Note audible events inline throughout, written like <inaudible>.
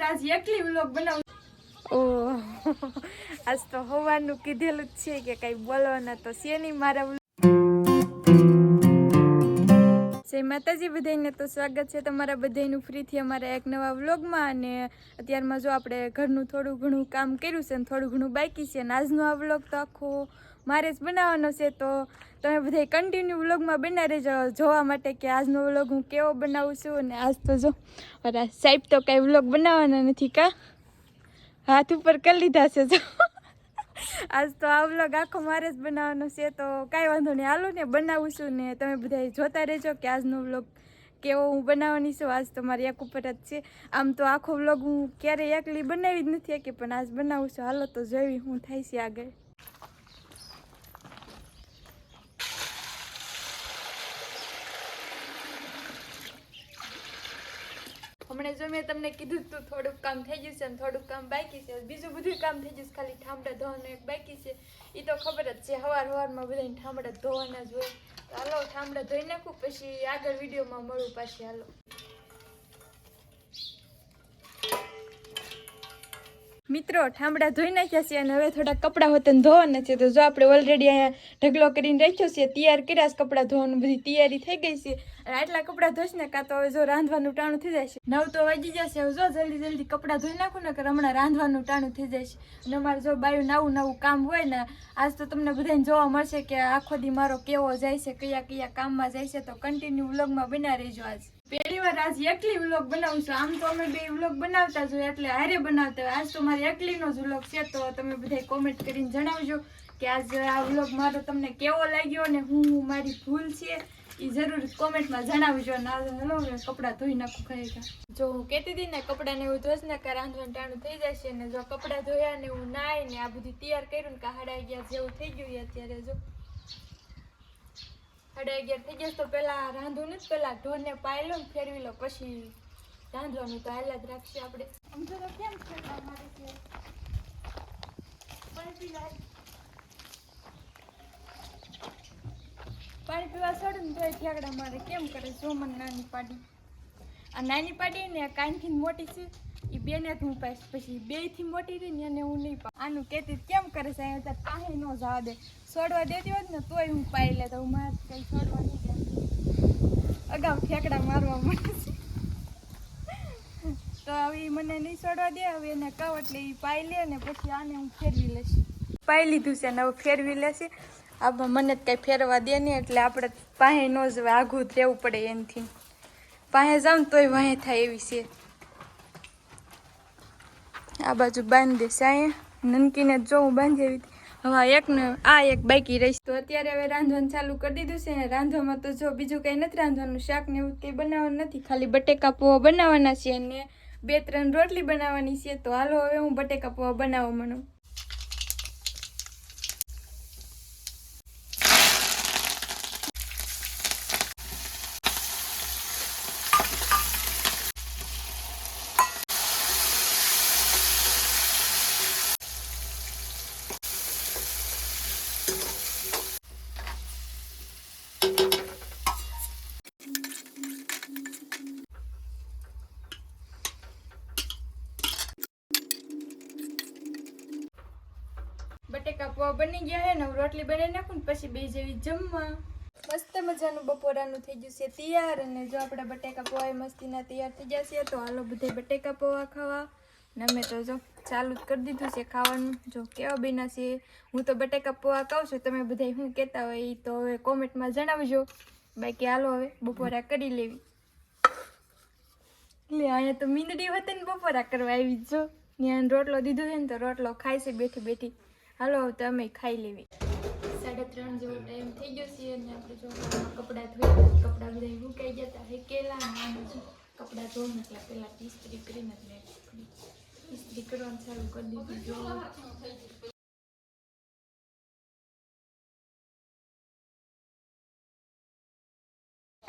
વાર આજ એકલી વ્લોગ બનાવું ઓ આજ તો હવાનું કીધેલું જ છે કે કઈ બોલવાના તો છે નહીં મારા. જય માતાજી બધાને તો સ્વાગત છે તમારા બધાનું ફ્રીથી અમારા એક નવા વ્લોગમાં અને અત્યારમાં જો આપણે ઘરનું થોડું ઘણું કામ કર્યું છે અને થોડું ઘણું બાકી છે અને આજનો આ વ્લોગ તો આખો મારે જ બનાવવાનો છે, તો તમે બધા કન્ટિન્યુ વ્લોગમાં બના રહેજો. જોવા માટે કે આજનો વ્લોગ હું કેવો બનાવું છું અને આજ તો જો, અરે સાહેબ તો કાંઈ વ્લોગ બનાવવાના નથી કા? હાથ ઉપર કરી લીધા છે જો. આજ તો આ વ્લોગ આખો મારે જ બનાવવાનો છે, તો કાંઈ વાંધો નહીં. હાલો ને, બનાવું છું ને તમે બધા જોતા રહેજો કે આજનો વ્લોગ કેવો હું બનાવવાની છું. આજ તો મારી એક ઉપર જ છે. આમ તો આખો વ્લોગ હું ક્યારેય એકલી બનાવી જ નથી કે પણ આજ બનાવું છું. હાલો તો જોઈ હું થાય છે આગળ. હમણાં જો મેં તમને કીધું તું થોડુંક કામ થઈ ગયું છે અને થોડુંક કામ બાકી છે. બીજું બધું કામ થઈ ગયું છે. ખાલી ઠામડા ધોવાનું એક બાકી છે. એ તો ખબર જ છે, હવાર હવારમાં બધાને ઠામડા ધોવાના જ હોય. તો હાલો, ઠામડા ધોઈ નાખું, પછી આગળ વિડીયોમાં મળું પાછી. હાલો. મિત્રો, ઠામડા ધોઈ નાખ્યા છે અને હવે થોડા કપડાં હોતે ધોવાના છે. તો જો આપણે ઓલરેડી અહીંયા ઢગલો કરીને રાખ્યો છે, તૈયાર કર્યા છે કપડાં ધોવાનું. બધી તૈયારી થઈ ગઈ છે. આટલા કપડાં ધોઈશ ને કાં તો હવે જો રાંધવાનું ટાણું થઈ જાય નવ તો વાગી જશે જો જલ્દી જલ્દી કપડાં ધોઈ નાખું ને કે હમણાં રાંધવાનું ટાણું થઈ જાય અને અમારે જો બાયું નવું નવું કામ હોય ને, આજ તો તમને બધાને જોવા મળશે કે આખો દી મારો કેવો જાય છે, કયા કયા કામમાં જાય છે, તો કન્ટિન્યુ વ્લોગમાં બના રહેજો આજ. પહેલી વાર આજ એકલી વ્લોગ બનાવું છું. આમ તો અમે બે વ્લોગ બનાવતા જ હોય, એટલે હારે બનાવતા હોય. આજ તો મારી એકલીનો જ વ્લોગ છે, તો તમે બધા કોમેન્ટ કરીને જણાવજો કે આજ આ વ્લોગ મારો તમને કેવો લાગ્યો હું હું મારી ભૂલ છે. એ જરૂર કોમેન્ટમાં જણાવજો ના હલો કપડાં ધોઈ નાખું ખરેખર જો હું કહેતી હતી ને કપડાને એવું ધોઈશ ને કે રાંધવાનું ટાણું થઈ જશે ને જો કપડાં ધોયા ને હું નાય ને આ બધું તૈયાર કર્યું ને કે હડાઈ અગિયાર જેવું થઈ ગયું અત્યારે જો. સાડા અગિયાર થઈ ગયા તો પેલા રાંધવું જ પહેલાં ઢોરને પાયલો ને ફેરવી લો પછી રાંધવાનું તો હાલ જ રાખશે આપણે. સમજો તો કેમ છે અમારી છે પાણી પીવા પાણી પીવા છોડું ને તોય ઠેકડા મારે કેમ કરે જો મને નાની પાડી. આ નાની પાડી ને કાનથી મોટી છે એ બેને જ હું પાઈશ. પછી બેથી મોટી રહી ને એને હું નહીં પા આનું કહેતી કેમ કરે છે? અહીંયા પાસે ન જવા દે. છોડવા દેતી હોત ને તોય હું પાઈ લેતો. હું મારે કંઈ છોડવા નહીં દે અગાઉ ઠેકડા મારવા મળે છે. તો હવે મને નહીં છોડવા દે. હવે એને કહો એટલે એ પાઈ લે ને પછી આને હું ફેરવી લઈશ. પાઈ લીધું છે ને હવે ફેરવી લેશે. આમાં મને જ કાંઈ ફેરવા દે નહીં એટલે આપણે પાસે ન જ આઘું રહેવું પડે એનાથી. પાસે જાઉં તોય વાંહે થાય એવી છે. આ બાજુ બાંધી દેશે અહીંયા. નનકીને જ હું બાંધી આવી હવે એકને આ એક બાકી રહીશ તો અત્યારે હવે રાંધવાનું ચાલુ કરી દીધું છે ને રાંધવામાં તો જો બીજું કંઈ નથી રાંધવાનું. શાક ને એવું કંઈ બનાવવાનું નથી. ખાલી બટેકા પૌવા બનાવવાના છે અને બે ત્રણ રોટલી બનાવવાની છે. તો હાલો હવે હું બટેકા પૌવા બનાવવા માંડું. બટેકા પોવા બની ગયા છે ને રોટલી બનાવી નાખું ને પછી બે જેવી જમવા. મસ્ત મજાનું બપોરાનું થઈ ગયું છે તૈયાર અને જો આપણા બટેકા પોવા મસ્તીના તૈયાર થઈ ગયા છે તો હાલો બધે બટેકા પૌવા ખાવા. ને અમે તો જો ચાલુ જ કરી દીધું છે ખાવાનું. જો કેવા બેના છે, હું તો બટેકા પૌવા કહું છું, તમે બધા શું કહેતા હોય એ તો હવે કોમેન્ટમાં જણાવજો. બાકી હાલો હવે બપોરા કરી લેવી. એટલે અહીંયા તો મીંદડી હતી ને બપોરા કરવા આવી જો ત્યાં રોટલો દીધો છે ને તો રોટલો ખાય છે બેઠી બેઠી. હાલો તમે ખાઈ લેવી. સાડા ત્રણ જેવો ટાઈમ થઈ ગયો છે અને આપણે જો કપડાં ધોઈ કપડાં બધા સુકાઈ ગયા હતા. હેકેલા કપડાં ધોઈને એટલે પહેલાં ઇસ્ત્રી કરીને જ મેં ઇસ્ત્રી કરવાનું ચાલુ કરી દીધું. જો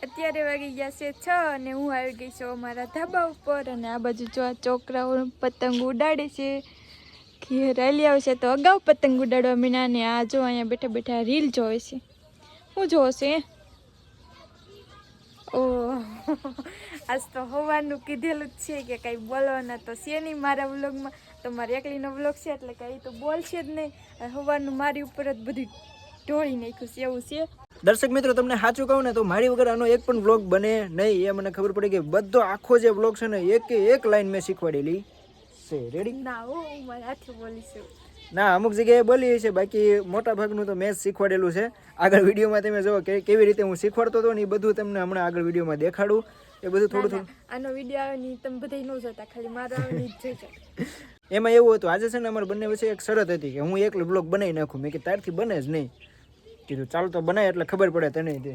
અત્યારે વાગી ગયા છે છ અને હું આવી ગઈ છું અમારા ધાબા ઉપર અને આ બાજુ જો આ છોકરાઓ પતંગ ઉડાડે છે. ઘેર હાલી આવશે તો અગાઉ પતંગ ઉડાડવા મીના ને આ જો અહીંયા બેઠા બેઠા રીલ જોવે છે. શું જોવો છે ઓ આજ તો હોવાનું કીધેલું જ છે કે કાંઈ બોલવાના તો છે નહીં મારા વ્લોગમાં. તો મારે એકલીનો વ્લોગ છે એટલે કાંઈ તો બોલશે જ નહીં. હોવાનું મારી ઉપર જ બધું ઢોળી નાખ્યું છે એવું છે. દર્શક મિત્રો તમને સાચું કહું ને તો મારી વગર આનો એક પણ વ્લોગ બને નહીં. એ મને ખબર પડી કે બધો આખો જે વ્લોગ છે ને એક એક લાઈન મેં શીખવાડેલી. છે. રેડી ના ઓ હાથે બોલીશું ના અમુક જગ્યાએ બોલી છે બાકી મોટા ભાગનું તો મેં શીખવાડેલું છે. આગળ વિડીયોમાં તમે જો કે કેવી રીતે હું શીખવાડતો હતો ને એ બધું તમને હમણાં આગળ વિડીયોમાં દેખાડું. એ બધું થોડું થોડું આનો વીડિયો આવે ને તમે બધા ન જોતા ખાલી મારા આવે જ જોઈજો એમાં એવું હતું આજે છે ને અમારા બંને વચ્ચે એક શરત હતી કે હું એકલો બ્લોગ બનાવી નાખું. મેં કે તારથી બને જ નહીં. કીધું ચાલ તો બનાય એટલે ખબર પડે તને તે.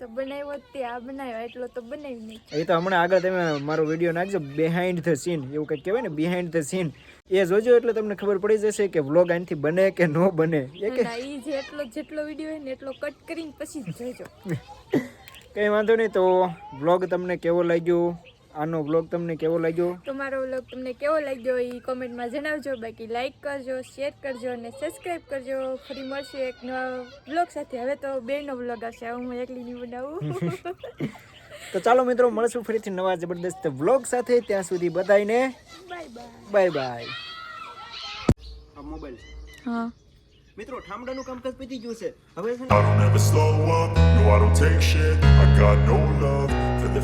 તો બનાવ્યો તે આ બનાવ્યો એટલો તો બનાવી નહીં. એ તો હમણાં આગળ તમે મારો વીડિયો નાખજો બિહાઇન્ડ ધ સીન એવું કંઈક કહેવાય ને બિહાઇન્ડ ધ સીન એ જોજો એટલે તમને ખબર પડી જશે કે વ્લોગ આનથી બને કે ન બને. એ કે એ ઈ જે એટલો જેટલો વીડિયો હોય ને એટલો કટ કરીને પછી જોજો. <laughs> કંઈ વાંધો નહીં તો વ્લોગ તમને કેવો લાગ્યો? આનો વ્લોગ તમને કેવો લાગ્યો? તમારો મારો વ્લોગ તમને કેવો લાગ્યો એ કોમેન્ટમાં જણાવજો. બાકી લાઈક કરજો શેર કરજો અને સબસ્ક્રાઈબ કરજો. ફરી મળશે એક નવા વ્લોગ સાથે. હવે તો બેનો વ્લોગ આવશે. હવે હું એકલી નહીં બનાવું. <laughs> તો ચાલો મિત્રો મળશું ફરીથી નવા જબરદસ્ત વ્લોગ સાથે. ત્યાં સુધી બધાને બાય બાય બાય બાય આ મોબાઈલ હા. મિત્રો ઠામડાનું કામકાજ પતી ગયું છે. હવે છે I don't ever slow up, no I don't take shit. I got no love.